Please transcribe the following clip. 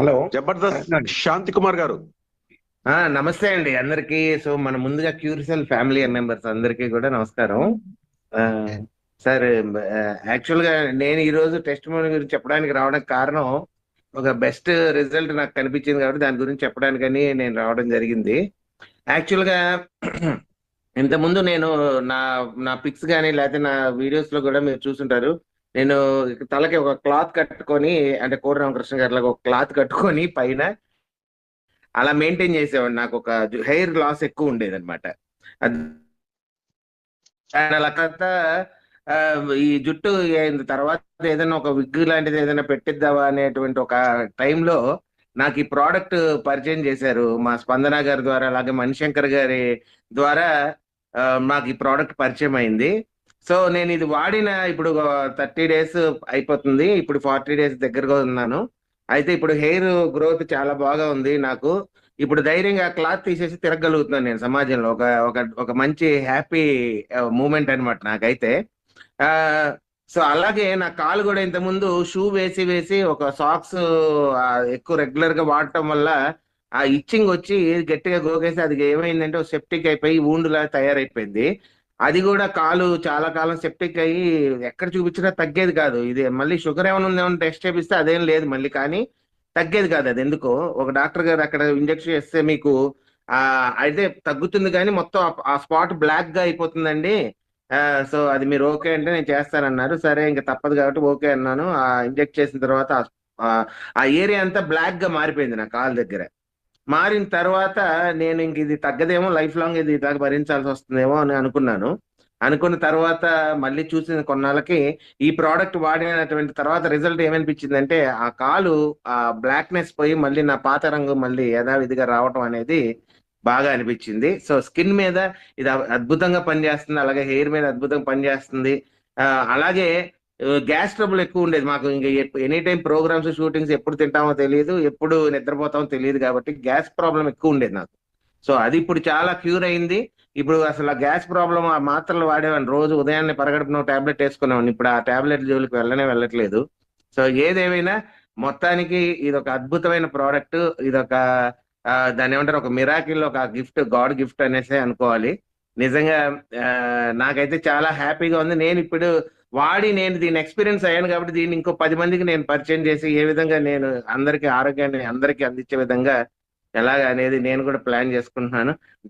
Hello. Jabardasth శాంతి కుమార్ గారు. ఆ నమస్తే అండి. అందరికి సో మన ముందుగా క్యూరిసెల్ ఫ్యామిలీ మెంబర్స్ అందరికీ కూడా నమస్కారం. ఆ, సార్ యాక్చువల్గా నేను ఈ రోజు టెస్ట్ గురించి చెప్పడానికి రావడానికి కారణం ఒక బెస్ట్ రిజల్ట్ నాకు కనిపించింది కాబట్టి దాని గురించి చెప్పడానికని నేను రావడం జరిగింది. యాక్చువల్గా ఇంతకుముందు నేను నా నా పిక్స్ కానీ లేకపోతే నా వీడియోస్లో కూడా మీరు చూసుంటారు. నేను తలకి ఒక క్లాత్ కట్టుకొని అంటే కోరి రామకృష్ణ గారి ఒక క్లాత్ కట్టుకొని పైన అలా మెయింటైన్ చేసేవాడు నాకు ఒక హెయిర్ లాస్ ఎక్కువ ఉండేది అనమాట అలా ఈ జుట్టు అయిన తర్వాత ఏదైనా ఒక విగ్ లాంటిది ఏదైనా పెట్టిద్దామా అనేటువంటి ఒక టైంలో నాకు ఈ ప్రోడక్ట్ పరిచయం చేశారు. మా స్పందన గారి ద్వారా అలాగే మణిశంకర్ గారి ద్వారా మాకు ఈ ప్రోడక్ట్ పరిచయం అయింది. సో నేను ఇది వాడిన ఇప్పుడు థర్టీ డేస్ అయిపోతుంది. ఇప్పుడు ఫార్టీ డేస్ దగ్గరగా ఉన్నాను. అయితే ఇప్పుడు హెయిర్ గ్రోత్ చాలా బాగా ఉంది నాకు. ఇప్పుడు ధైర్యంగా క్లాత్ తీసేసి తిరగలుగుతున్నాను నేను సమాజంలో. ఒక ఒక ఒక మంచి హ్యాపీ మూమెంట్ అనమాట నాకైతే. ఆ సో అలాగే నా కాలు కూడా ఇంతకుముందు షూ వేసి వేసి ఒక సాక్స్ ఎక్కువ రెగ్యులర్గా వాడటం వల్ల ఆ ఇచ్చింగ్ వచ్చి గట్టిగా గోకేసి అది ఏమైందంటే సెప్టిక్ అయిపోయి ఊండులా తయారైపోయింది. అది కూడా కాలు చాలా కాలం సెప్టిక్ అయ్యి ఎక్కడ చూపించినా తగ్గేది కాదు. ఇది మళ్ళీ షుగర్ ఏమైనా ఉందేమో టెస్ట్ చేపిస్తే అదేం లేదు మళ్ళీ కానీ తగ్గేది కాదు అది ఎందుకో. ఒక డాక్టర్ గారు అక్కడ ఇంజెక్షన్ చేస్తే మీకు ఆ అయితే తగ్గుతుంది కానీ మొత్తం ఆ- స్పాట్ బ్లాక్గా అయిపోతుందండి. సో అది మీరు ఓకే అంటే నేను చేస్తానన్నారు. సరే ఇంకా తప్పదు కాబట్టి ఓకే అన్నాను. ఆ ఇంజెక్ట్ చేసిన తర్వాత ఆ- ఏరియా అంతా బ్లాక్గా మారిపోయింది నా కాలు దగ్గర. మారిన తర్వాత నేను ఇంక ఇది తగ్గదేమో లైఫ్ లాంగ్ ఇది ఇలాగ భరించాల్సి వస్తుందేమో అని అనుకున్నాను. అనుకున్న తర్వాత మళ్ళీ చూసిన కొన్నాళ్ళకి ఈ ప్రోడక్ట్ వాడినటువంటి తర్వాత రిజల్ట్ ఏమనిపించిందంటే ఆ కాలు ఆ బ్లాక్నెస్ పోయి మళ్ళీ నా పాత రంగు మళ్ళీ యథావిధిగా రావటం అనేది బాగా అనిపించింది. సో స్కిన్ మీద ఇది అద్భుతంగా పనిచేస్తుంది అలాగే హెయిర్ మీద అద్భుతంగా పనిచేస్తుంది. అలాగే గ్యాస్ ట్రబుల్ ఎక్కువ ఉండేది మాకు. ఇంకా ఎనీ టైం ప్రోగ్రామ్స్ షూటింగ్స్ ఎప్పుడు తింటామో తెలియదు ఎప్పుడు నిద్రపోతామో తెలియదు కాబట్టి గ్యాస్ ప్రాబ్లం ఎక్కువ ఉండేది నాకు. సో అది ఇప్పుడు చాలా క్యూర్ అయింది. ఇప్పుడు అసలు ఆ గ్యాస్ ప్రాబ్లం ఆ మాత్రలు వాడేవాడిని. రోజు ఉదయాన్నే పరగడుపున టాబ్లెట్ వేసుకునేవాడిని. ఇప్పుడు ఆ టాబ్లెట్ జోలికి వెళ్ళనే వెళ్ళట్లేదు. సో ఏదేమైనా మొత్తానికి ఇది ఒక అద్భుతమైన ప్రోడక్ట్. ఇది ఒక దాన్ని ఏమంటారు? ఒక మిరాకిల్ ఒక గిఫ్ట్ గాడ్ గిఫ్ట్ అనేసి అనుకోవాలి. నిజంగా నాకైతే చాలా హ్యాపీగా ఉంది. నేను ఇప్పుడు వాడి నేను దీని ఎక్స్పీరియన్స్ అయ్యాను కాబట్టి దీన్ని ఇంకో పది మందికి నేను పరిచయం చేసి ఏ విధంగా నేను అందరికీ ఆరోగ్యాన్ని అందరికీ అందించే విధంగా ఎలాగ అనేది నేను కూడా ప్లాన్ చేసుకుంటున్నాను.